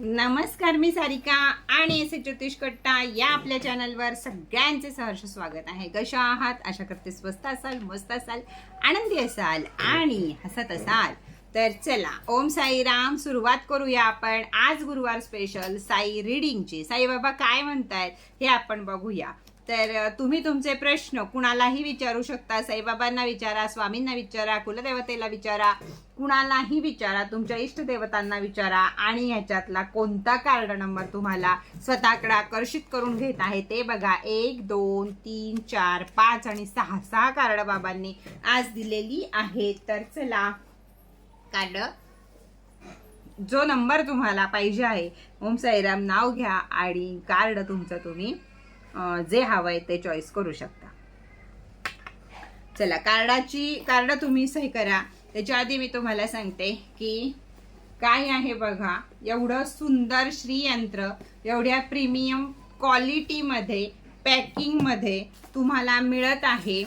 नमस्कार मी सारिका आणि एस ज्योतिष कट्टा या आपल्या चॅनलवर सगळ्यांचे सहर्ष स्वागत आहे. कशा आहात? अशा करते स्वस्त असाल मस्त असाल आनंदी असाल आणि हसत असाल. तर चला ओम साईराम सुरुवात करूया आपण आज गुरुवार स्पेशल साई रिडिंगची साईबाबा काय म्हणतायत हे आपण बघूया. तर तुम्ही तुमचे प्रश्न कुणालाही विचारू शकता साईबाबांना विचारा स्वामींना विचारा कुलदेवतेला विचारा कुणालाही विचारा तुमच्या इष्टदेवतांना विचारा आणि ह्याच्यातला कोणता कार्ड नंबर तुम्हाला स्वतःकडे आकर्षित करून घेत आहे ते बघा. एक दोन तीन चार पाच आणि सहा सहा कार्ड बाबांनी आज दिलेली आहेत. तर चला कार्ड. जो नंबर तुम्हाला पाहिजे आहे ओम साईराम नाव घ्या आणि कार्ड तुमचं तुम्ही जे हवं आहे ते चॉईस करू शकता. चला कार्डाची कार्ड तुम्ही सही करा. त्याच्या आधी मी तुम्हाला सांगते की काय आहे बघा एवढं सुंदर श्रीयंत्र एवढ्या प्रीमियम क्वालिटीमध्ये पॅकिंगमध्ये तुम्हाला मिळत आहे.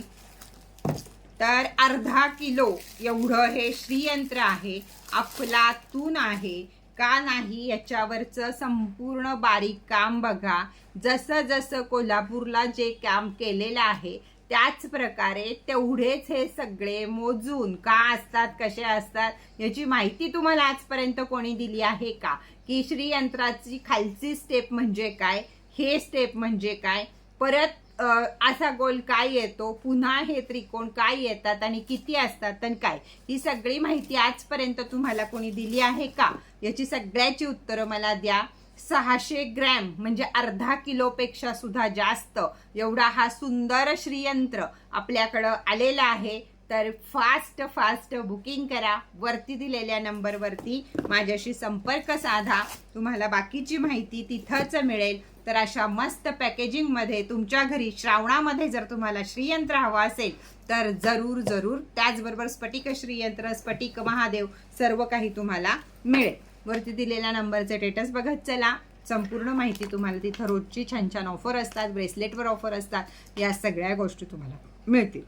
तर अर्धा किलो एवढं हे श्रीयंत्र आहे अफलातून आहे. का नाही याच्यावरचं संपूर्ण बारीक काम बघा. जसं जसं कोल्हापूरला जे काम केलेलं आहे त्याच प्रकारे तेवढेच हे सगळे मोजून का असतात कसे असतात याची माहिती तुम्हाला आजपर्यंत कोणी दिली आहे का? की श्रीयंत्राची खालची स्टेप म्हणजे काय? हे स्टेप म्हणजे काय? परत असा गोल काय येतो? पुन्हा हे त्रिकोण काय येतात आणि किती असतात आणि काय? ही सगळी माहिती आजपर्यंत तुम्हाला कोणी दिली आहे का? याची सगळ्याची उत्तरं मला द्या. सहाशे ग्रॅम म्हणजे अर्धा किलोपेक्षा सुद्धा जास्त एवढा हा सुंदर श्रीयंत्र आपल्याकडं आलेला आहे. तर फास्ट फास्ट बुकिंग करा. वरती दिलेल्या नंबरवरती माझ्याशी संपर्क साधा. तुम्हाला बाकीची माहिती तिथंच मिळेल. तर अशा मस्त पॅकेजिंगमध्ये तुमच्या घरी श्रावणामध्ये जर तुम्हाला श्रीयंत्र हवं असेल तर जरूर जरूर त्याचबरोबर स्फटिक श्रीयंत्र स्फटिक महादेव सर्व काही तुम्हाला मिळेल. वरती दिलेल्या नंबरचे टेटस बघत चला. संपूर्ण माहिती तुम्हाला तिथं रोजची छान छान ऑफर असतात ब्रेसलेटवर ऑफर असतात. या सगळ्या गोष्टी तुम्हाला मिळतील.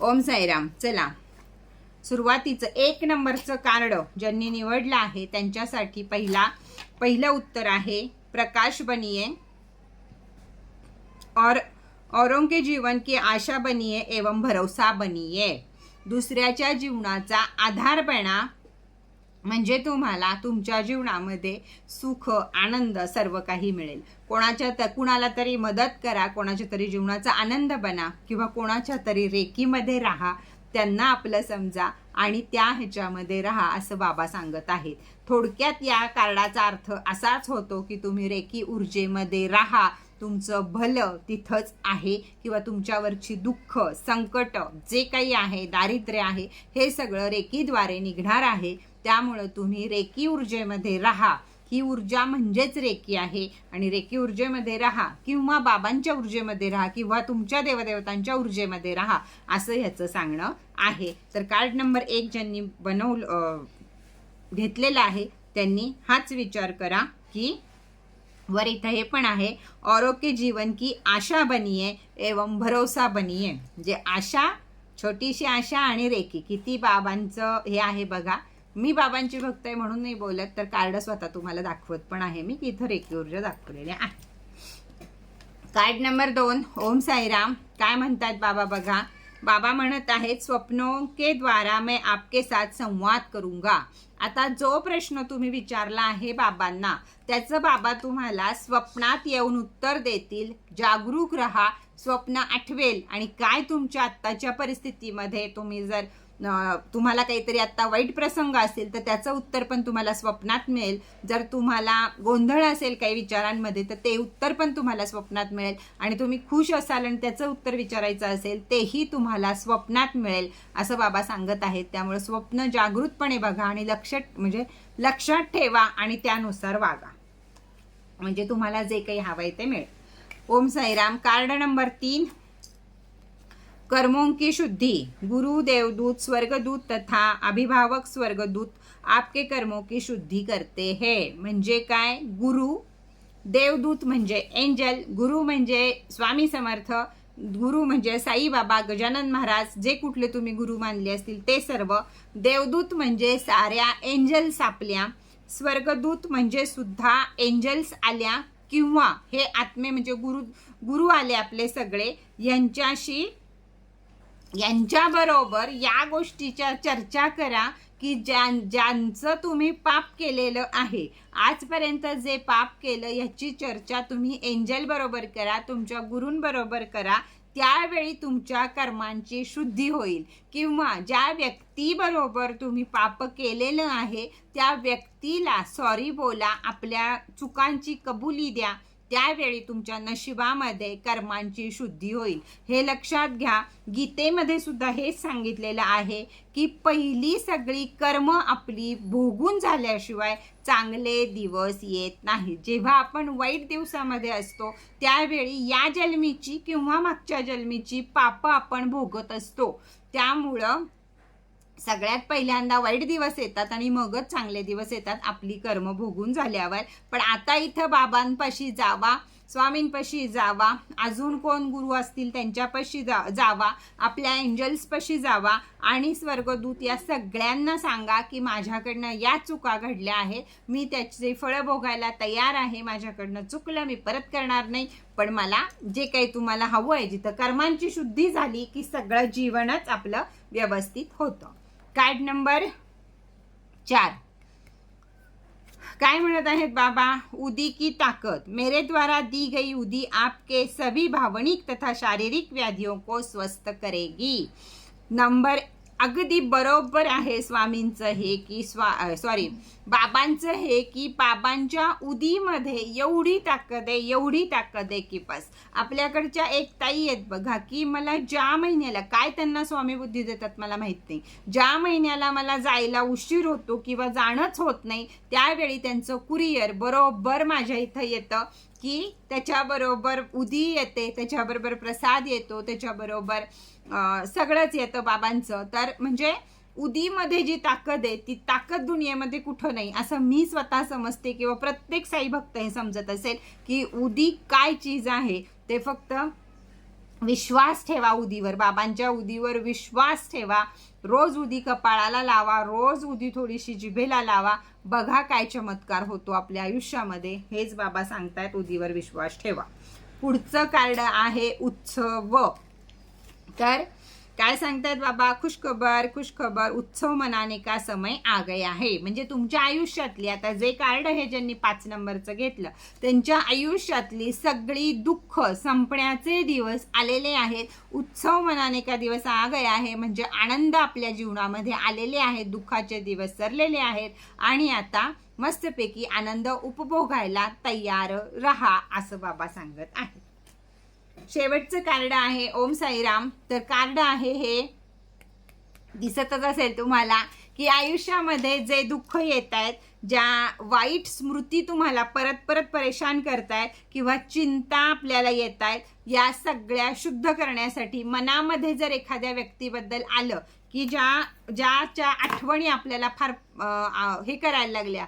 ओम साईराम चला. सुरुवातीचं एक नंबरचं कार्ड ज्यांनी निवडलं आहे त्यांच्यासाठी पहिला पहिलं उत्तर आहे प्रकाश बनिये और औरों के जीवन की आशा बनिए एवं भरोसा बनिए. दुसऱ्याच्या जीवनाचा आधार बना म्हणजे तुम्हाला तुमच्या जीवनामध्ये सुख आनंद सर्व काही मिळेल. कोणाच्या त कुणाला तरी मदत करा कोणाच्या तरी जीवनाचा आनंद बना किंवा कोणाच्या तरी रेकीमध्ये राहा. त्यांना आपलं समजा आणि त्या ह्याच्यामध्ये राहा असं बाबा सांगत आहेत. थोडक्यात या कार्डाचा अर्थ असाच होतो की तुम्ही रेकी ऊर्जेमध्ये राहा तुमचं भलं तिथंच आहे किंवा तुमच्यावरची दुःख संकट जे काही आहे दारिद्र्य आहे हे सगळं रेकीद्वारे निघणार आहे. त्यामुळं तुम्ही रेकी ऊर्जेमध्ये राहा. ही ऊर्जा म्हणजेच रेकी आहे. आणि रेकी ऊर्जेमध्ये राहा किंवा बाबांच्या ऊर्जेमध्ये राहा किंवा तुमच्या देवदेवतांच्या ऊर्जेमध्ये राहा असं ह्याचं सांगणं आहे. तर कार्ड नंबर एक ज्यांनी बनवलं घेतलेलं घेतलेला आहे त्यांनी हाच विचार करा की वर इथं हे पण आहे औरों के जीवन की आशा बनिये एवं भरोसा बनिये. म्हणजे आशा छोटीशी आशा आणि रेकी. किती बाबांचं हे आहे बघा. मी बाबांची भक्त आहे म्हणून नाही बोलत तर कार्ड स्वतः तुम्हाला दाखवत पण आहे मी इथं रेकी ऊर्जा दाखवलेली आहे. कार्ड नंबर दोन ओम साईराम. काय म्हणतात बाबा बघा बाबा म्हणत आहेत स्वप्नों के द्वारा मैं आपके साथ संवाद करूंगा. आता जो प्रश्न तुम्ही विचारला आहे बाबांना त्याचं बाबा तुम्हाला स्वप्नात येऊन उत्तर देतील. जागरूक राहा स्वप्न आठवेल. आणि काय तुमच्या आत्ताच्या परिस्थितीमध्ये तुम्ही जर तुम्हाला काहीतरी आत्ता वाईट प्रसंग असेल तर त्याचं उत्तर पण तुम्हाला स्वप्नात मिळेल. जर तुम्हाला गोंधळ असेल काही विचारांमध्ये तर ते उत्तर पण तुम्हाला स्वप्नात मिळेल. आणि तुम्ही खुश असाल आणि त्याचं उत्तर विचारायचं असेल तेही तुम्हाला स्वप्नात मिळेल असं बाबा सांगत आहेत. त्यामुळे स्वप्न जागृतपणे बघा आणि लक्षात म्हणजे लक्षात ठेवा आणि त्यानुसार वागा. म्हणजे तुम्हाला जे काही हवं आहे ते मिळेल. ओम साईराम. कार्ड नंबर तीन. कर्मों की शुद्धि गुरु देवदूत स्वर्गदूत तथा अभिभावक स्वर्गदूत आपके कर्मों की शुद्धि करते हैं। म्हणजे काय? गुरु देवदूत म्हणजे एंजल गुरु म्हणजे स्वामी समर्थ गुरु म्हणजे साईबाबा गजानन महाराज जे कुठले तुम्ही गुरु मानले असतील ते सर्व. देवदूत म्हणजे साऱ्या एंजल्स आपल्या स्वर्गदूत म्हणजे सुद्धा एंजल्स आल्या किंवा हे आत्मे म्हणजे गुरु गुरु आले आपले सगळे यांच्याशी यांच्याबरोबर या गोष्टीच्या चर्चा करा की ज्यां ज्यांचं तुम्ही पाप केलेलं आहे. आजपर्यंत जे पाप केलं याची चर्चा तुम्ही एंजलबरोबर करा तुमच्या गुरूंबरोबर करा. त्यावेळी तुमच्या कर्मांची शुद्धी होईल. किंवा ज्या व्यक्तीबरोबर तुम्ही पाप केलेलं आहे त्या व्यक्तीला सॉरी बोला आपल्या चुकांची कबुली द्या. त्यावेळी तुमच्या नशिबामध्ये कर्मांची शुद्धी होईल. हे लक्षात घ्या. गीतेमध्ये सुद्धा हेच सांगितलेलं आहे की पहिली सगळी कर्म आपली भोगून झाल्याशिवाय चांगले दिवस येत नाही. जेव्हा आपण वाईट दिवसामध्ये असतो त्यावेळी या जन्मीची किंवा मागच्या जन्मीची पापं आपण भोगत असतो. त्यामुळं सगळ्यात पहिल्यांदा वाईट दिवस येतात आणि मगच चांगले दिवस येतात. आपली कर्म भोगून झाल्यावर. पण आता इथं बाबांपाशी जावा स्वामींपाशी जावा अजून कोण गुरु असतील त्यांच्यापाशी जा जावा आपल्या एंजल्सपाशी जावा आणि स्वर्गदूत या सगळ्यांना सांगा की माझ्याकडनं या चुका घडल्या आहेत. मी त्याचे फळं भोगायला तयार आहे. माझ्याकडनं चुकलं मी परत करणार नाही. पण मला जे काही तुम्हाला हवं आहे जिथं कर्मांची शुद्धी झाली की सगळं जीवनच आपलं व्यवस्थित होतं. कार्ड नंबर चार. काय म्हणत आहेत बाबा? उदी की ताकत मेरे द्वारा दी गई उदी आपके सभी भावनिक तथा शारीरिक व्याधियों को स्वस्थ करेगी. नंबर अगदी बरोबर आहे स्वामींचं हे की स्वा सॉरी बाबांचं हे की बाबांच्या उदीमध्ये एवढी ताकद आहे एवढी ताकद आहे की बस. आपल्याकडच्या एक ताई आहेत बघा की मला ज्या महिन्याला काय त्यांना स्वामी बुद्धी देतात मला माहीत नाही. ज्या महिन्याला मला जायला उशीर होतो किंवा जाणंच होत नाही त्यावेळी त्यांचं कुरिअर बरोबर माझ्या इथं येतं की त्याच्याबरोबर उदी येते त्याच्याबरोबर प्रसाद येतो त्याच्याबरोबर सगळंच येतं बाबांचं. तर म्हणजे उदीमध्ये जी ताकद आहे ती ताकद दुनियेमध्ये कुठं नाही. असं मी स्वतः समजते किंवा प्रत्येक साई भक्त हे समजत असेल की उदी काय चीज आहे ते फक्त विश्वास ठेवा उदीवर. बाबांच्या उदीवर विश्वास ठेवा. रोज उदी कपाळाला लावा रोज उदी थोडीशी जिभेला लावा. बघा काय चमत्कार होतो आपल्या आयुष्यामध्ये. हेच बाबा सांगतायत उदीवर विश्वास ठेवा. पुढचं कार्ड आहे उत्सव. तर काय सांगतात बाबा? खुशखबर खुशखबर उत्सव मनाने का समय आ गया आहे? म्हणजे तुमच्या आयुष्यातली आता जे कार्ड आहे ज्यांनी पाच नंबरचं घेतलं त्यांच्या आयुष्यातली सगळी दुःख संपण्याचे दिवस आलेले आहेत. उत्सव मनाने का दिवस आ गया आहे? म्हणजे आनंद आपल्या जीवनामध्ये आलेले आहेत दुःखाचे दिवस सरलेले आहेत. आणि आता मस्तपैकी आनंद उपभोगायला तयार रहा असं बाबा सांगत आहेत. शेवटचं कार्ड आहे ओम साईराम. तर कार्ड आहे हे. दिसतच असेल तुम्हाला की आयुष्यामध्ये जे दुःख येत आहेत ज्या वाईट स्मृती तुम्हाला परत परत परेशान करतायत किंवा चिंता आपल्याला येत आहेत या सगळ्या शुद्ध करण्यासाठी मनामध्ये जर एखाद्या व्यक्तीबद्दल आलं की ज्या ज्याच्या आठवणी आपल्याला फार आ- हे करायला लागल्या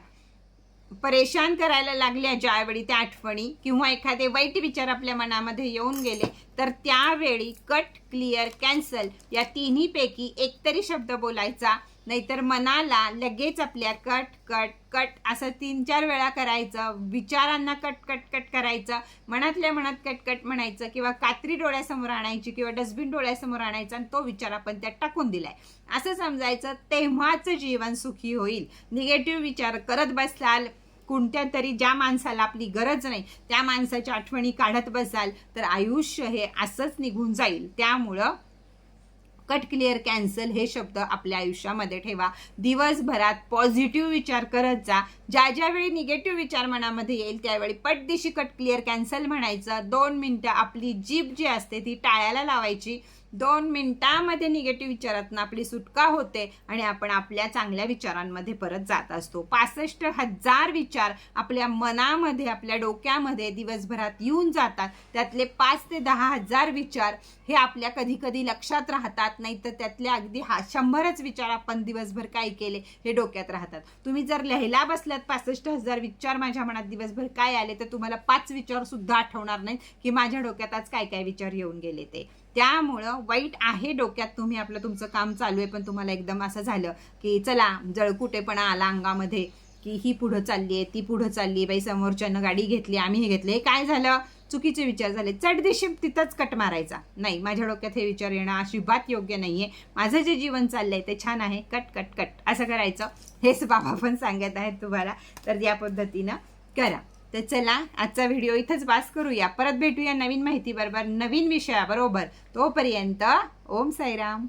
परेशान करायला लागल्या ज्यावेळी त्या आठवणी किंवा एखादे वाईट विचार आपल्या मनामध्ये येऊन गेले तर त्यावेळी कट क्लिअर कॅन्सल या तिन्हीपैकी एकतरी शब्द बोलायचा. नाहीतर मनाला लगेच आपल्या कट कट कट असं तीन चार वेळा करायचं. विचारांना कट कट कट करायचं. मनातल्या मनात कट कट म्हणायचं किंवा कात्री डोळ्यासमोर आणायची किंवा डस्टबिन डोळ्यासमोर आणायचा आणि तो विचार आपण त्यात टाकून दिलाय. असं समजायचं तेव्हाच जीवन सुखी होईल. निगेटिव्ह विचार करत बसलाल कोणत्या तरी ज्या माणसाला आपली गरज नाही त्या माणसाच्या आठवणी काढत बसाल तर आयुष्य हे असंच निघून जाईल. त्यामुळं कट क्लिअर कॅन्सल हे शब्द आपल्या आयुष्यामध्ये ठेवा. दिवसभरात पॉझिटिव्ह विचार करत जा. ज्या ज्यावेळी निगेटिव्ह विचार मनामध्ये येईल त्यावेळी पटदिशी कट क्लिअर कॅन्सल म्हणायचं. दोन मिनटं आपली जीभ जी असते ती टाळ्याला लावायची. दोन मिनिटामध्ये निगेटिव्ह विचारातून आपली सुटका होते आणि आपण आपल्या चांगल्या विचारांमध्ये परत जात असतो. पासष्ट हजार विचार आपल्या मनामध्ये आपल्या डोक्यामध्ये दिवसभरात येऊन जातात. त्यातले पाच ते दहा हजार विचार हे आपल्या कधी कधी लक्षात राहतात नाही तर त्यातले अगदी हा शंभरच विचार आपण दिवसभर काय केले हे डोक्यात राहतात. तुम्ही जर लिहायला बसल्यात पासष्ट हजार विचार माझ्या मनात दिवसभर काय आले तर तुम्हाला पाच विचार सुद्धा आठवणार नाहीत की माझ्या डोक्यात आज काय काय विचार येऊन गेले ते. त्यामुळं वाईट आहे डोक्यात तुम्ही आपलं तुमचं काम चालू आहे पण तुम्हाला एकदम असं झालं की चला जळकुटेपणा आला अंगामध्ये की ही पुढं चालली आहे ती पुढं चालली आहे बाई समोरच्यानं गाडी घेतली आम्ही हे घेतले हे काय झालं? चुकीचे विचार झाले. चटदिशी तिथंच कट मारायचा. नाही माझ्या डोक्यात हे विचार येणं अजिबात योग्य नाही आहे माझं जे जीवन चाललं आहे ते छान आहे. Cut cut cut. असं करायचं. हेच बाबा पण सांगत आहेत तुम्हाला. तर या पद्धतीनं करा. तर चला आजचा व्हिडिओ इथंच पास करूया. परत भेटूया नवीन माहिती बरोबर नवीन विषयाबरोबर. तोपर्यंत ओम साईराम.